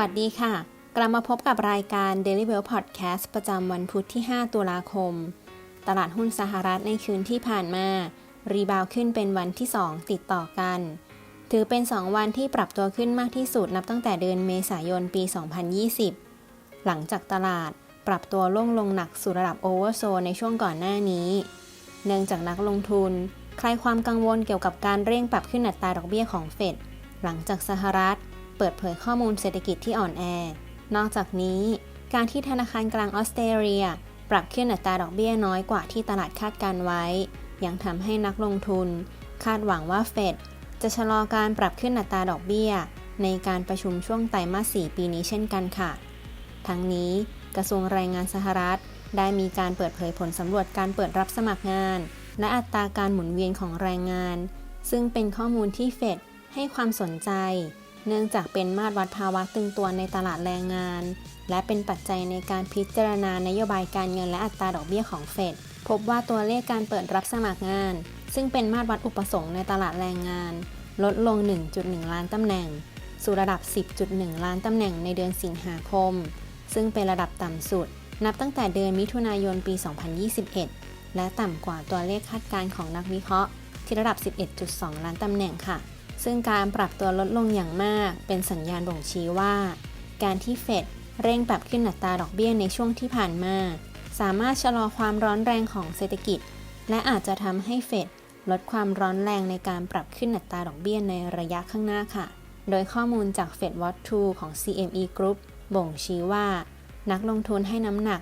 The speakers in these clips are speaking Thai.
วัสดีค่ะ กลับมาพบกับรายการ Daily Well Podcast ประจำวันพุธที่ 5 ตุลาคม ตลาดหุ้นสหรัฐในคืนที่ผ่านมา รีบาวขึ้นเป็นวันที่ 2 ติดต่อกัน ถือเป็น 2 วันที่ปรับตัวขึ้นมากที่สุดนับตั้งแต่เดือนเมษายนปี 2020 หลังจากตลาดปรับตัวล่งลงหนักสู่ระดับโอเวอร์โซในช่วงก่อนหน้านี้ เนื่องจากนักลงทุน คลายความกังวลเกี่ยวกับการเร่งปรับขึ้นอัตราดอกเบี้ยของเฟดหลังจากสหรัฐ เปิดเผยข้อมูลเศรษฐกิจที่อ่อนแอ นอกจากนี้ การที่ธนาคารกลางออสเตรเลีย ปรับขึ้นอัตราดอกเบี้ยน้อยกว่าที่ตลาดคาดการไว้ ยังทำให้นักลงทุน คาดหวังว่าเฟดจะชะลอการปรับขึ้นอัตราดอกเบี้ย ในการประชุมช่วงไตรมาส 4 ปีนี้เช่นกันค่ะ ทั้งนี้กระทรวงแรงงานสหรัฐ ได้มีการเปิดเผยผลสำรวจการเปิดรับสมัครงาน และอัตราการหมุนเวียนของแรงงาน ซึ่งเป็นข้อมูลที่เฟดให้ความสนใจ เนื่องจากเป็นมาตรวัดภาวะตึงตัวในตลาดแรงงาน และเป็นปัจจัยในการพิจารณานโยบายการเงินและอัตราดอกเบี้ยของเฟดพบว่าตัวเลขการเปิดรับสมัครงาน ซึ่งเป็นมาตรวัดอุปสงค์ในตลาดแรงงาน ลดลง 1.1 ล้านตำแหน่ง สู่ระดับ 10.1 ล้านตำแหน่งในเดือนสิงหาคม ซึ่งเป็นระดับต่ำสุด นับตั้งแต่เดือนมิถุนายนปี 2021 และต่ำกว่าตัวเลขคาดการณ์ของนักวิเคราะห์ ที่ระดับ 11.2 ล้านตำแหน่งค่ะ ซึ่งการปรับตัวลดลงอย่างมาก เป็นสัญญาณบ่งชี้ว่า การที่เฟดเร่งปรับขึ้นอัตราดอกเบี้ยในช่วงที่ผ่านมา สามารถชะลอความร้อนแรงของเศรษฐกิจ และอาจจะทำให้เฟดลดความร้อนแรงในการปรับขึ้นอัตราดอกเบี้ยในระยะข้างหน้าค่ะ โดยข้อมูลจาก Fed Watch 2ของ CME Group บ่งชี้ว่า นักลงทุนให้น้ำหนัก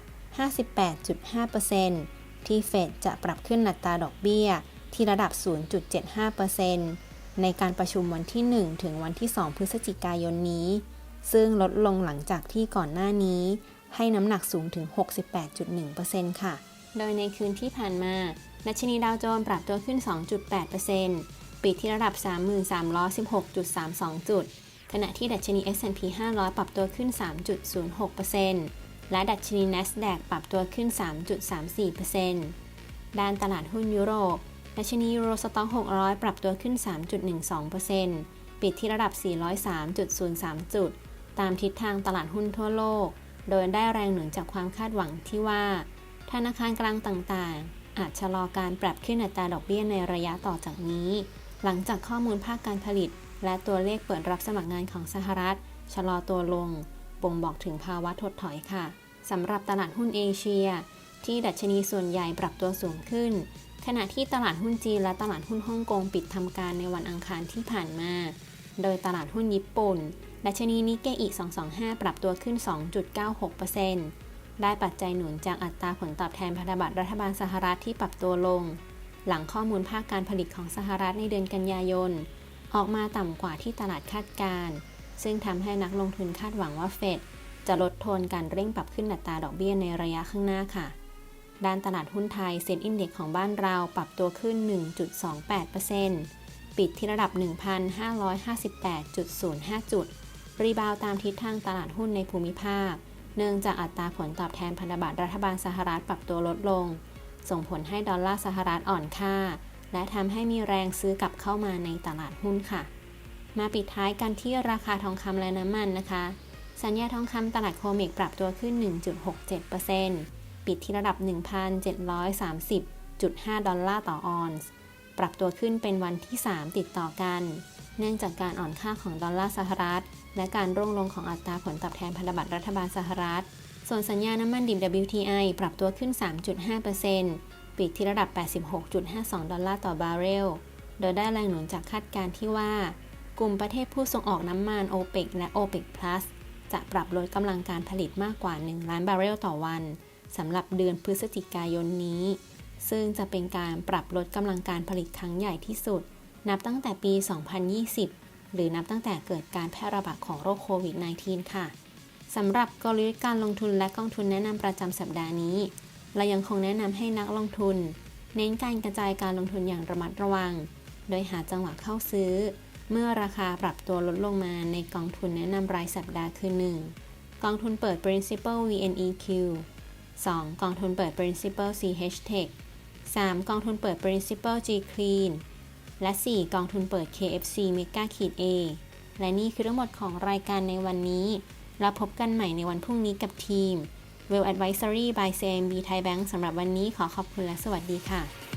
58.5%ที่เฟดจะปรับขึ้นอัตราดอกเบี้ยที่ระดับ 0.75% ในการประชุมวันที่ 1 ถึงวันที่ 2 พฤศจิกายนนี้ ซึ่งลดลงหลังจากที่ก่อนหน้านี้ ให้น้ำหนักสูงถึง 68.1%ค่ะ โดยในคืนที่ผ่านมาดัชนีดาวโจนส์ปรับตัวขึ้น 2.8%ปิดที่ระดับ 3316.32 จุด ขณะที่ดัชนี S&P 500 ปรับตัวขึ้น 3.06%และดัชนี NASDAQ ปรับตัวขึ้น 3.34%ด้านตลาดหุ้นยุโรป ดัชนียูโรสต็อก600 ปรับตัวขึ้น 3.12%ปิดที่ระดับ 403.03 จุด ตามทิศทางตลาดหุ้นทั่วโลก โดยได้แรงหนุนจากความคาดหวังที่ว่า ธนาคารกลางต่างๆ อาจชะลอการปรับขึ้นอัตราดอกเบี้ยในระยะต่อจากนี้ หลังจากข้อมูลภาคการผลิต และตัวเลขเปิดรับสมัครงานของสหรัฐ ชะลอตัวลง บ่งบอกถึงภาวะถดถอยค่ะสำหรับตลาดหุ้นเอเชีย ที่ดัชนีส่วนใหญ่ปรับตัวสูงขึ้น ขณะที่ตลาดหุ้นจีนและตลาดหุ้นฮ่องกงปิดทำการในวันอังคารที่ผ่านมา โดยตลาดหุ้นญี่ปุ่น ดัชนีนิกเกอิ 225 ปรับตัวขึ้น 2.96%ได้ปัจจัยหนุนจากอัตราผลตอบแทนพันธบัตรรัฐบาลสหรัฐที่ปรับตัวลง หลังข้อมูลภาคการผลิตของสหรัฐในเดือนกันยายน ออกมาต่ำกว่าที่ตลาดคาดการณ์ซึ่งทำให้นักลงทุนคาดหวังว่าเฟดจะลดโทนการเร่งปรับขึ้นอัตราดอกเบี้ยในระยะข้างหน้าค่ะ ด้านตลาดหุ้นไทยเซ็นอินเด็กของบ้านเราปรับตัวขึ้น 1.28%ปิดที่ระดับ 1,558.05 จุด รีบาวตามทิศทางตลาดหุ้นในภูมิภาค เนื่องจากอัตราผลตอบแทนพันธบัตรรัฐบาลสหรัฐปรับตัวลดลง ส่งผลให้ดอลลาร์สหรัฐอ่อนค่า และทำให้มีแรงซื้อกลับเข้ามาในตลาดหุ้นค่ะ มาปิดท้ายกันที่ราคาทองคำและน้ำมันนะคะ สัญญาทองคำตลาดโคเมกปรับตัวขึ้น 1.67% ปิดที่ระดับ 1,730.5 ดอลลาร์ต่อออนซ์ ปรับตัวขึ้นเป็นวันที่ 3 ติดต่อกัน เนื่องจากการอ่อนค่าของดอลลาร์สหรัฐ และการร่วงลงของอัตราผลตอบแทนพันธบัตรรัฐบาลสหรัฐ ส่วนสัญญาน้ำมันดิบ WTI ปรับตัวขึ้น 3.5%ปิดที่ระดับ 86.52 ดอลลาร์ต่อบาร์เรล โดยได้แรงหนุนจากคาดการณ์ที่ว่ากลุ่มประเทศผู้ส่งออกน้ำมัน OPEC และ OPEC Plus จะปรับลดกำลังการผลิตมากกว่า 1 ล้านบาร์เรลต่อวัน สำหรับเดือนพฤศจิกายนนี้ ซึ่งจะเป็นการปรับลดกำลังการผลิตครั้งใหญ่ที่สุด นับตั้งแต่ปี 2020 หรือนับตั้งแต่เกิดการแพร่ระบาดของโรคโควิด -19 ค่ะสำหรับกลยุทธ์การลงทุนและกองทุนแนะนำประจำสัปดาห์นี้ เรายังคงแนะนำให้นักลงทุน เน้นการกระจายการลงทุนอย่างระมัดระวัง โดยหาจังหวะเข้าซื้อ เมื่อราคาปรับตัวลดลงมาในกองทุนแนะนำรายสัปดาห์คือ 1. กองทุนเปิด Principal VNEQ 2. กองทุนเปิด Principal CH Tech 3. กองทุนเปิด Principal G Clean และ 4. กองทุนเปิด KFC Mega ขีด A และนี่คือทั้งหมดของรายการในวันนี้ เราพบกันใหม่ในวันพรุ่งนี้กับทีม Well Advisory by CMB Thai Bank สำหรับวันนี้ขอขอบคุณและสวัสดีค่ะ